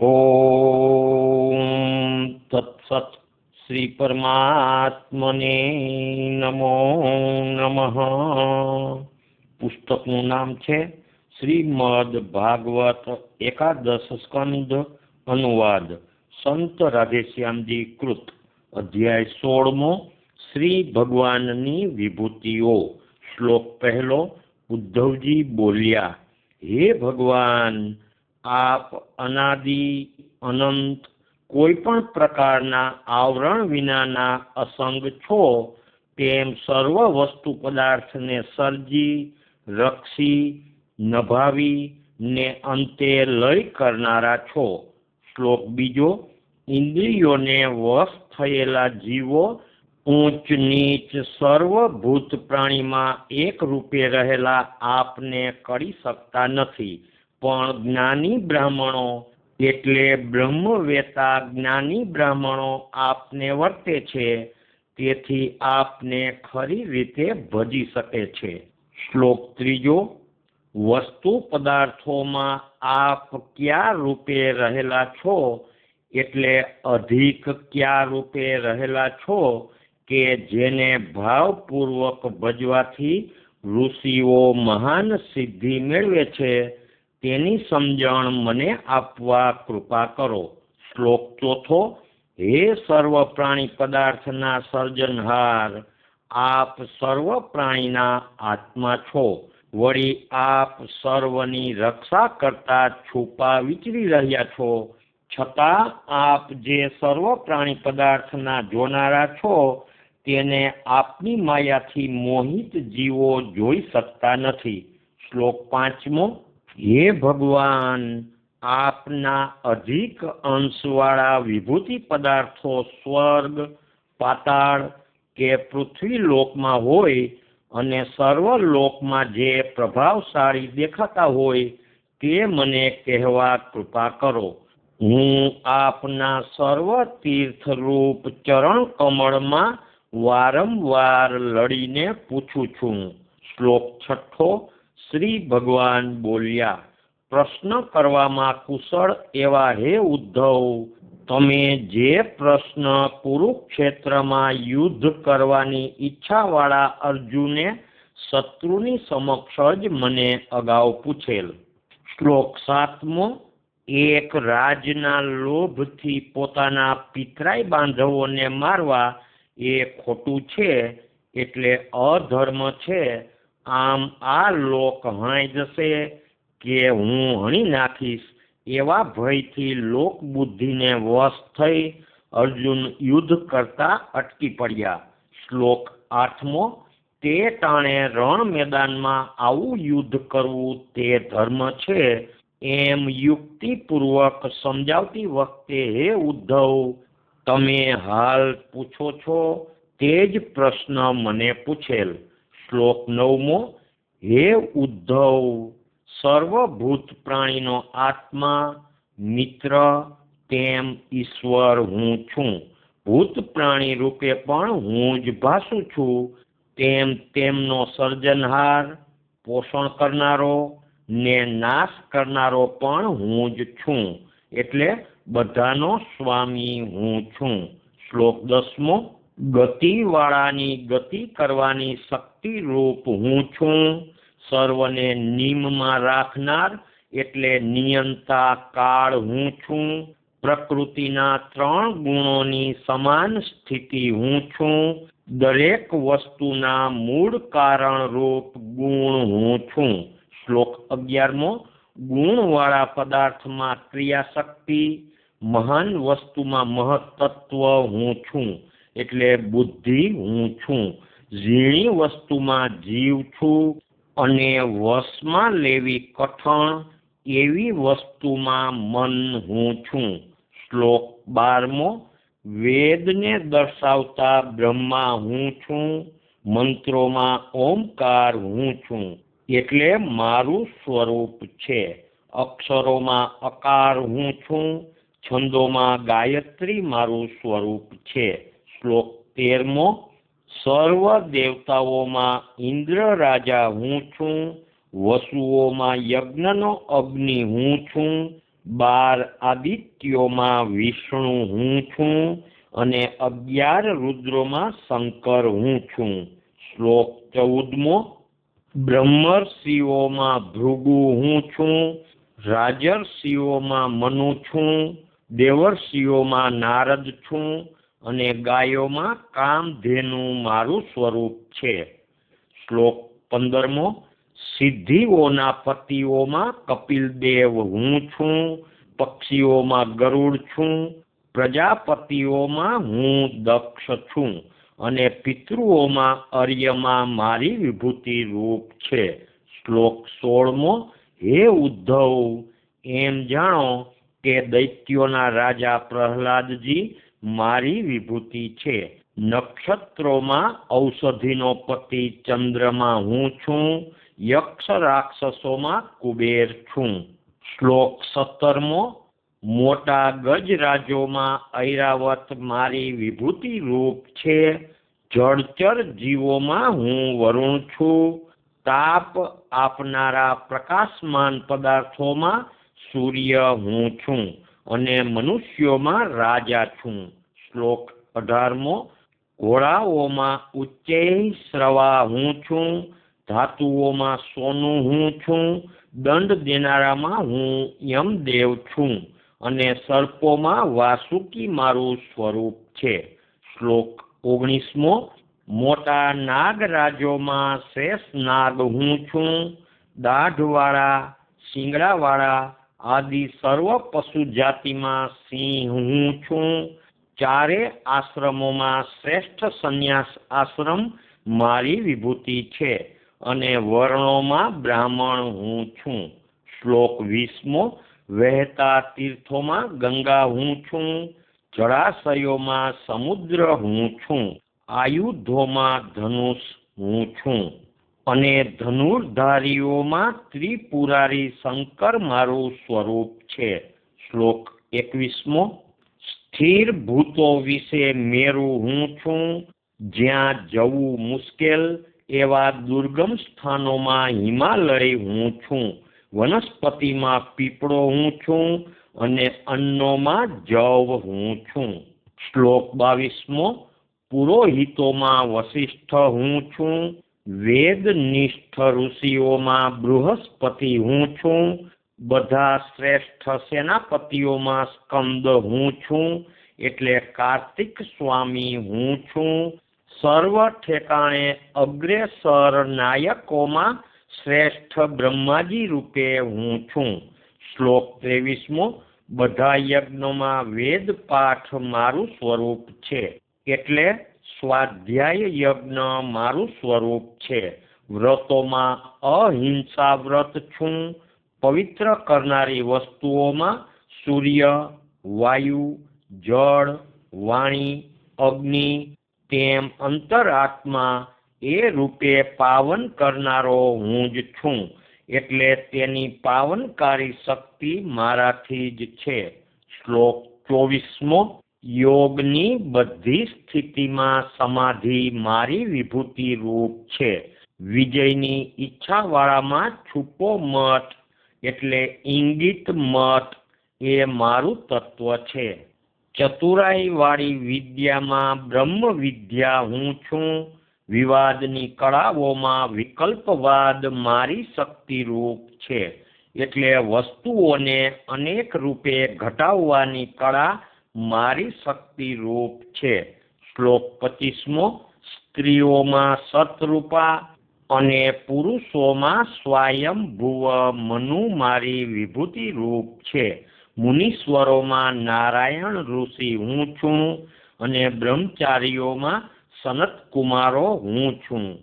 ઓમ તત્સત શ્રી પરમાત્મને નમો નમઃ પુસ્તકનું નામ છે શ્રીમદ ભાગવત એકાદશ સ્કંદ અનુવાદ સંત રાધેશ્યામજી કૃત, અધ્યાય સોળમો, શ્રી ભગવાનની વિભૂતિઓ. શ્લોક પહેલો, ઉદ્ધવજી બોલ્યા, હે ભગવાન આપ અનાદિ, અનંત કોઈ પણ પ્રકારના આવરણ વિનાના અસંગ છો, તેમ સર્વ વસ્તુ પદાર્થને સર્જી, રક્ષી, નભાવી ને અંતે લય કરનારા છો. શ્લોક બીજો, ઇન્દ્રિયોને વશ થયેલા જીવો ઊંચ નીચ સર્વ ભૂત પ્રાણીમાં એક રૂપે રહેલા આપને કરી શકતા નથી. પણ જ્ઞાની બ્રાહ્મણો એટલે બ્રહ્મવેતા જ્ઞાની બ્રાહ્મણો આપને વર્તે છે, તેથી આપને ખરી રીતે ભજી શકે છે. શ્લોક ત્રીજો, વસ્તુ પદાર્થોમાં આપ કયા રૂપે રહેલા છો? એટલે અધિક કયા રૂપે રહેલા છો કે જેને ભાવપૂર્વક ભજવાથી ઋષિઓ મહાન સિદ્ધિ મેળવે છે? તેની સમજણ મને આપવા કૃપા કરો. શ્લોક ચોથો, હે સર્વ પ્રાણી પદાર્થના સર્જનહાર, આપ સર્વ પ્રાણીના આત્મા છો. વળી આપ સર્વની રક્ષા કરતા છુપા વિચરી રહ્યા છો. છતાં આપ જે સર્વ પ્રાણી પદાર્થના જોનારા છો, તેને આપની માયાથી મોહિત જીવો જોઈ શકતા નથી. શ્લોક પાંચમો હે ભગવાન, આપના અધિક અંશવાળા વિભૂતિ પદાર્થો સ્વર્ગ, પાતાળ કે પૃથ્વી લોકમાં હોય અને સર્વ લોકમાં જે પ્રભાવશાળી દેખાતા હોય તે મને કહેવા કૃપા કરો. હું આપના સર્વ તીર્થરૂપ ચરણ કમળમાં વારંવાર લડીને પૂછું છું. શ્લોક છઠ્ઠો શ્રી ભગવાન બોલ્યા, પ્રશ્ન કરવામાં કુશળ એવા હે ઉદ્ધવ, તમે જે પ્રશ્ન કુરુક્ષેત્રમાં યુદ્ધ કરવાની ઈચ્છાવાળા અર્જુને શત્રુની સમક્ષ જ મને અગાઉ પૂછેલ. શ્લોક સાતમો, એક રાજના લોભથી પોતાના પિતરાઈ બાંધવોને મારવા એ ખોટું છે, એટલે અધર્મ છે આમ આ લોક હણાઈ જશે કે હું હણી નાખીશ એવા ભયથી લોક બુદ્ધિને વશ થઈ અર્જુન યુદ્ધ કરતા અટકી પડ્યા. શ્લોક આઠમો, તે ટાણે રણ મેદાનમાં આવું યુદ્ધ કરવું તે ધર્મ છે. એમ યુક્તિપૂર્વક સમજાવતી વખતે, હે ઉદ્ધવ, તમે હાલ પૂછો છો? તે જ પ્રશ્ન મને પૂછેલ. શ્લોક નવમો, હે ઉદ્ધવ, સર્વભૂત પ્રાણીનો આત્મા, મિત્ર, તેમ ઈશ્વર હું છું. ભૂત પ્રાણી રૂપે પણ હું જ ભાસું છું. તેમ તેમનો સર્જનહાર, પોષણ કરનારો, ને નાશ કરનારો પણ હું જ છું. એટલે બધાનો સ્વામી હું છું. શ્લોક દસમો ગતિવાળાની ગતિ કરવાની શક્તિ રૂપ હું છું. સર્વને નિયમમાં રાખનાર એટલે નિયંતા કાળ હું છું. પ્રકૃતિના ત્રણ ગુણોની સમાન સ્થિતિ હું છું. દરેક વસ્તુના મૂળ કારણ રૂપ ગુણ હું છું. શ્લોક અગિયારમો, ગુણવાળા પદાર્થમાં ક્રિયાશક્તિ, મહાન વસ્તુમાં મહત્તત્વ હું છું. એટલે બુદ્ધિ હું છું. ઝીણી વસ્તુમાં જીવ છું અને વશમાં લેવી કઠણ એવી વસ્તુમાં મન હું છું. શ્લોક બારમો, વેદને દર્શાવતા બ્રહ્મા હું છું. મંત્રોમાં ઓમકાર હું છું. એટલે મારું સ્વરૂપ છે. અક્ષરોમાં અકાર હું છું. છંદોમાં ગાયત્રી મારું સ્વરૂપ છે. શ્લોક તેરમો સર્વ દેવતાઓમાં ઇન્દ્ર રાજા હું છું, વસુઓમાં યજ્ઞનો અગ્નિ હું છું, બાર આદિત્યોમાં વિષ્ણુ હું છું અને અગિયાર રુદ્રોમાં શંકર હું છું. શ્લોક ચૌદમો, બ્રહ્મર્ષિઓમાં ભૃગુ હું છું, રાજર્ષિઓમાં મનુ છું, દેવર્ષિઓમાં નારદ છું અને ગાયોમાં કામધેનુ મારું સ્વરૂપ છે. શ્લોક પંદરમો, સિદ્ધિઓના પતિઓમાં કપિલદેવ હું છું, પક્ષીઓમાં ગરુડ છું, પ્રજાપતિઓમાં હું દક્ષ છું અને પિતૃઓમાં અર્યમાં મારી વિભૂતિ રૂપ છે. શ્લોક સોળમો, હે ઉદ્ધવ, એમ જાણો કે દૈત્યોના રાજા પ્રહલાદજી મારી વિભૂતિ છે. નક્ષત્રોમાં ઔષધિનો પતિ ચંદ્રમાં હું છું. યક્ષ રાક્ષસોમાં કુબેર છું. શ્લોક સત્તરમો, મોટા ગજરાજોમાં ઐરાવત મારી વિભૂતિ રૂપ છે. જળચર જીવોમાં હું વરુણ છું. તાપ આપનારા પ્રકાશમાન પદાર્થોમાં સૂર્ય હું છું અને મનુષ્યોમાં રાજા છું. શ્લોક અઢારમો, ઘોડાઓમાં ઉચ્ચૈ શ્રવા હું છું, ધાતુઓમાં સોનું હું છું, દંડ દેનારામાં હું યમદેવ છું અને સર્પોમાં વાસુકી મારું સ્વરૂપ છે. શ્લોક ઓગણીસમો, મોટા નાગરાજોમાં શેષ નાગ હું છું, દાઢવાળા, શિંગડાવાળા આદિ સર્વ પશુ જાતિમાં સિંહ હું છું ચારે આશ્રમોમાં શ્રેષ્ઠ સંન્યાસ આશ્રમ મારી વિભૂતિ છે અને વર્ણોમાં બ્રાહ્મણ હું છું. શ્લોક વીસમો, વહેતા તીર્થોમાં ગંગા હું છું. જળાશયોમાં સમુદ્ર હું છું. આયુધોમાં ધનુષ હું છું. અને ધનુર્ધારીઓમાં ત્રિપુરારી શંકર મારું સ્વરૂપ છે. શ્લોક એકવીસમો સ્થિર ભૂતો વિશે મેરું હું છું, જ્યાં જવું મુશ્કેલ એવા દુર્ગમ સ્થાનોમાં હિમાલય હું છું, વનસ્પતિમાં પીપળો હું છું અને અન્નોમાં જવ હું છું. શ્લોક બાવીસમો, પુરોહિતોમાં વશિષ્ઠ હું છું, વેદનિષ્ઠ ઋષિઓમાં બૃહસ્પતિ હું છું બધા શ્રેષ્ઠ સેનાપતિઓમાં સ્કંદ હું છું, એટલે કાર્તિક સ્વામી હું છું. સર્વ ઠેકાણે અગ્રેસર નાયકોમાં શ્રેષ્ઠ બ્રહ્માજી રૂપે હું છું. શ્લોક ત્રેવીસમો, બધા યજ્ઞોમાં વેદ પાઠ મારું સ્વરૂપ છે, એટલે સ્વાધ્યાય યજ્ઞ મારું સ્વરૂપ છે. વ્રતોમાં અહિંસા વ્રત છું. પવિત્ર કરનારી વસ્તુઓમાં સૂર્ય, વાયુ, જળ, વાણી, અગ્નિ, તેમ અંતરાત્મા એ રૂપે પાવન કરનારો હું જ છું, એટલે તેની પાવનકારી શક્તિ મારાથી જ છે. શ્લોક ચોવીસમો, યોગની બધી સ્થિતિમાં સમાધિ મારી વિભૂતિ રૂપ છે. વિજયની ઈચ્છાવાળામાં છૂપો મત એટલે ઇંગિત મત એ મારું તત્વ છે. ચતુરાઈ વાળી વિદ્યામાં બ્રહ્મ વિદ્યા હું છું. વિવાદની કળાઓમાં વિકલ્પવાદ મારી શક્તિરૂપ છે. એટલે વસ્તુઓને અનેક રૂપે ઘટાવવાની કળા મારી શક્તિરૂપ છે. શ્લોક પચીસમો, સ્ત્રીઓમાં સતરૂપા અને પુરુષોમાં સ્વયંભુવ મનુ મારી વિભૂતિ રૂપ છે. મુનીશ્વરોમાં નારાયણ ઋષિ હું છું અને બ્રહ્મચારીઓમાં સનત કુમારો હું છું.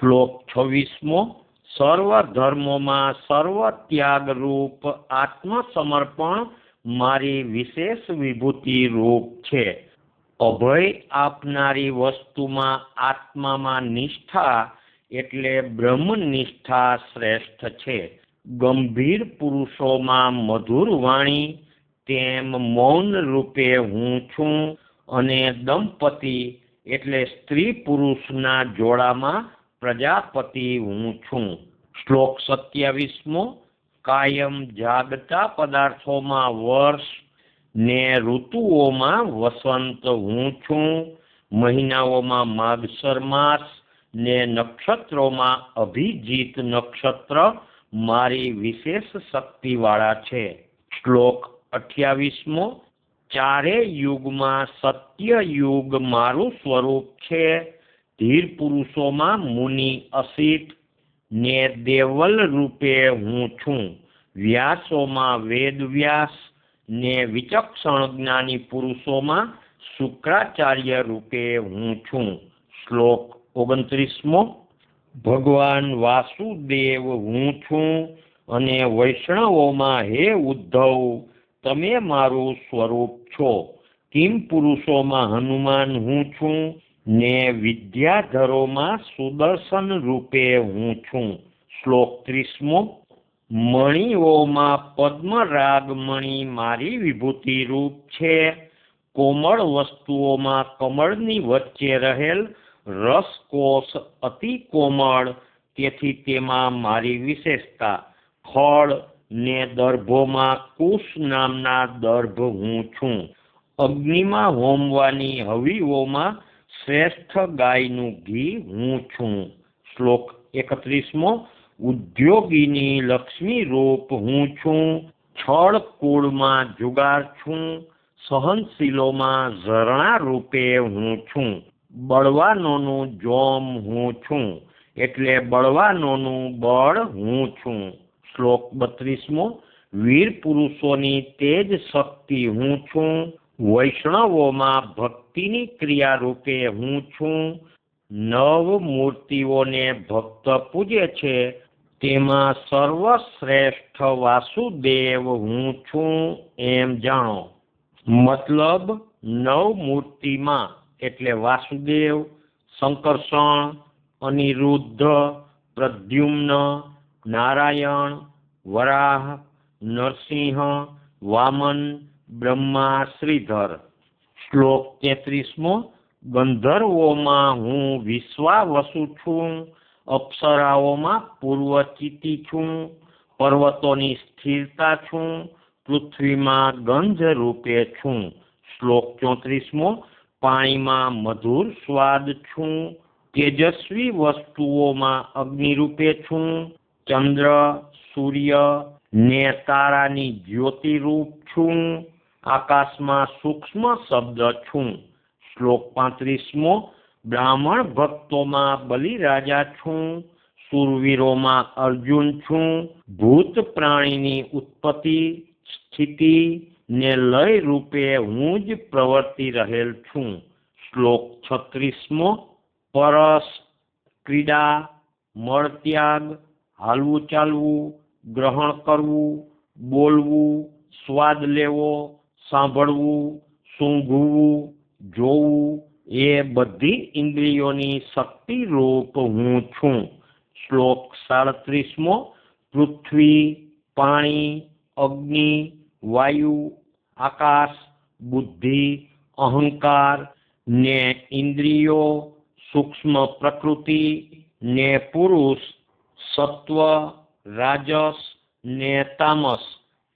શ્લોક છવ્વીસમો, સર્વ ધર્મોમાં સર્વ ત્યાગ રૂપ આત્મસમર્પણ મારી વિશેષ વિભૂતિ રૂપ છે. અભય આપનારી વસ્તુમાં આત્મામાં નિષ્ઠા એટલે બ્રહ્મનિષ્ઠા શ્રેષ્ઠ છે. ગંભીર પુરુષોમાં મધુર વાણી, તેમ મૌન રૂપે હું છું અને દંપતિ એટલે સ્ત્રી પુરુષના જોડામાં પ્રજાપતિ હું છું. શ્લોક સત્યાવીસમો, કાયમ જાગતા પદાર્થોમાં વર્ષ ને ઋતુઓમાં વસંત હું છું. મહિનાઓમાં માગસર માસ ને નક્ષત્રોમાં અભિજીત નક્ષત્ર મારી વિશેષ શક્તિવાળા છે. શ્લોક અઠ્યાવીસમો, ચારે યુગમાં સત્ય યુગ મારું સ્વરૂપ છે. ધીર પુરુષોમાં મુનિ અસિત ને દેવલ રૂપે હું છું. વ્યાસોમાં વેદ વ્યાસ ને વિચક્ષણ જ્ઞાની પુરુષોમાં શુક્રાચાર્ય રૂપે હું છું. શ્લોક ઓગણત્રીસમો, ભગવાન વાસુદેવ હું છું અને વૈષ્ણવોમાં હે ઉદ્ધવ, તમે મારું સ્વરૂપ છો. કિમ પુરુષોમાં હનુમાન હું છું ને વિદ્યાધરોમાં સુદર્શન રૂપે હું છું. શ્લોક ત્રીસમો, મણિઓમાં પદ્મરાગ મણિ મારી વિભૂતિ રૂપ છે. કોમળ વસ્તુઓમાં કમળની વચ્ચે રહેલ રસકોષ અતિ કોમળ, તેથી તેમાં મારી વિશેષતા. ફળ ને દર્ભોમાં કુશ નામના દર્ભ હું છું. અગ્નિમાં હોમવાની હવિઓમાં શ્રેષ્ઠ ગાયનું ઘી હું છું. શ્લોક એકત્રીસમો, ઉદ્યોગીની લક્ષ્મી રૂપ હું છું. છળ કુળમાં જુગાર છું. સહનશીલોમાં ઝરણા રૂપે હું છું. બળવાનોનું જોમ હું છું, એટલે બળવાનોનું બળ હું છું. શ્લોક બત્રીસમો, વીર પુરુષોની તેજ શક્તિ હું છું, વૈષ્ણવોમાં ભક્તિની ક્રિયા રૂપે હું છું. નવ મૂર્તિઓને ભક્ત પૂજે છે, તેમાં સર્વશ્રેષ્ઠ વાસુદેવ હું છું, એમ જાણો. મતલબ, નવ મૂર્તિમાં એટલે વાસુદેવ શંકર્ષણ અનિરુદ્ધ, પ્રદ્યુમ્ન, નારાયણ, વરાહ, નરસિંહ, વામન, બ્રહ્મા, શ્રીધર. શ્લોક તેત્રીસમો, ગંધર્વોમાં હું વિશ્વાવસુ છું, અપ્સરાઓમાં પૂર્વચિતિ છું, પર્વતોની સ્થિરતા છું, પૃથ્વીમાં ગંધ રૂપે છું. શ્લોક ચોત્રીસમો પાણીમાં મધુર સ્વાદ છું, તેજસ્વી વસ્તુઓમાં અગ્નિરૂપે છું, ચંદ્ર, સૂર્ય ને તારાની જ્યોતિરૂપ છું, આકાશમાં સૂક્ષ્મ શબ્દ છું, શ્લોક પાંત્રીસમો, બ્રાહ્મણ ભક્તોમાં બલિરાજા છું, સુરવીરોમાં અર્જુન છું, ભૂત પ્રાણીની ઉત્પત્તિ, સ્થિતિ ને લય રૂપે હું જ પ્રવર્તી રહેલ છું. શ્લોક છત્રીસમો પરસ ક્રીડા, મળત્યાગ, હાલવું ચાલવું, ગ્રહણ કરવું, બોલવું, સ્વાદ લેવો, સાંભળવું, સૂંઘવું, જોવું, એ બધી ઇન્દ્રિયોની શક્તિ રૂપ હું છું. શ્લોક સાડત્રીસમો, પૃથ્વી, પાણી, અગ્નિ, વાયુ આકાશ, બુદ્ધિ, અહંકાર, ને ઇન્દ્રિયો, સૂક્ષ્મ પ્રકૃતિ, ને પુરુષ, સત્વ, રાજસ, ને તામસ.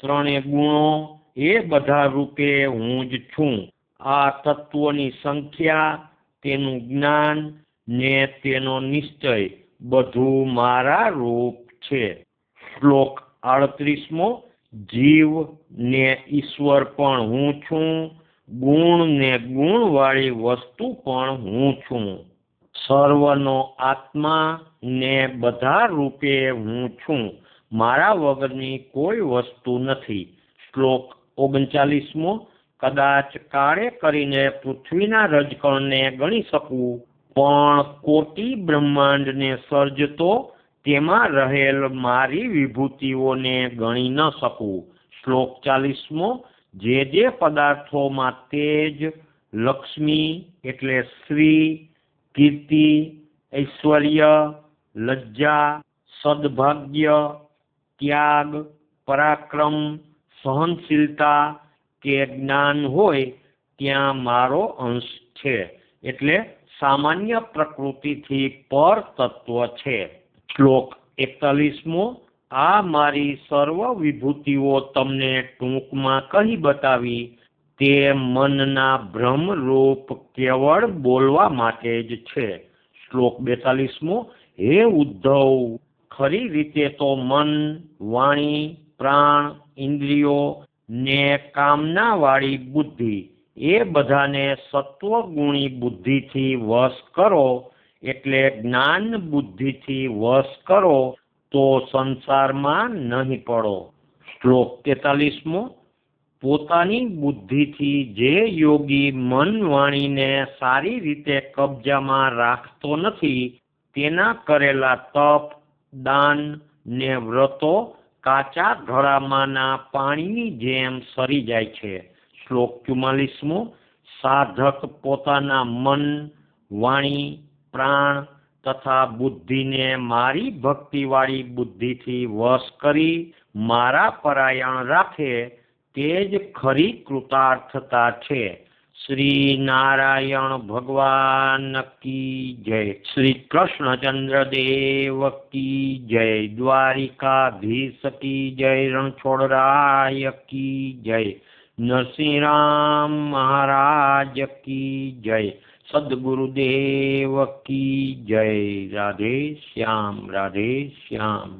ત્રણે ગુણો એ બધા રૂપે હું જ છું. આ તત્વોની સંખ્યા, તેનું જ્ઞાન, ને તેનો નિશ્ચય બધું મારા રૂપ છે. શ્લોક આડત્રીસમો જીવ ને ઈશ્વર પણ હું છું, ગુણ ને ગુણવાળી વસ્તુ પણ હું છું. સર્વનો આત્મા ને બધા રૂપે હું છું. મારા વગરની કોઈ વસ્તુ નથી. શ્લોક ઓગણચાલીસમો, કદાચ કાળે કરીને પૃથ્વીના રજકણને ગણી શકું, પણ કોટી બ્રહ્માંડને સર્જતો તેમાં રહેલ મારી વિભૂતિઓને ગણી ન શકું. શ્લોક ચાલીસમો, જે જે પદાર્થોમાં તેજ, લક્ષ્મી એટલે શ્રી કીર્તિ, ઐશ્વર્ય, લજ્જા, સદભાગ્ય, ત્યાગ, પરાક્રમ, સહનશીલતા કે જ્ઞાન હોય ત્યાં મારો અંશ છે. એટલે સામાન્ય પ્રકૃતિથી પર તત્વ છે. શ્લોક એકતાલીસમો, આ મારી સર્વ વિભૂતિઓ તમને ટૂંકમાં કહી બતાવી, તે મનના ભ્રમરૂપ કેવળ બોલવા માટે જ છે. શ્લોક બેતાલીસમો, હે ઉદ્ધવ, ખરી રીતે તો મન, વાણી, પ્રાણ, ઇન્દ્રિયો ને કામનાવાળી બુદ્ધિ એ બધાને સત્વગુણી બુદ્ધિથી વશ કરો એટલે જ્ઞાન બુદ્ધિથી વશ કરો તો સંસારમાં નહીં પડો. શ્લોક તેતાલીસમો, પોતાની બુદ્ધિથી જે યોગી મન વાણીને સારી રીતે કબજામાં રાખતો નથી, તેના કરેલા તપ, દાન ને વ્રતો કાચા ઘડામાંના પાણીની જેમ સરી જાય છે. શ્લોક ચુમ્માલીસમો, સાધક પોતાના મન, વાણી પ્રાણ તથા બુદ્ધિને મારી ભક્તિવાળી બુદ્ધિથી વશ કરી મારા પરાયણ રાખે તે જ ખરી કૃતાર્થતા છે. શ્રી નારાયણ ભગવાન કી જય. શ્રી કૃષ્ણચંદ્ર દેવ કી જય. દ્વારિકાધીશ કી જય. રણછોડરાય કી જય. નરસિંહરામ મહારાજ કી જય. સદગુરુદેવ કી જય રાધે શ્યામ રાધે શ્યામ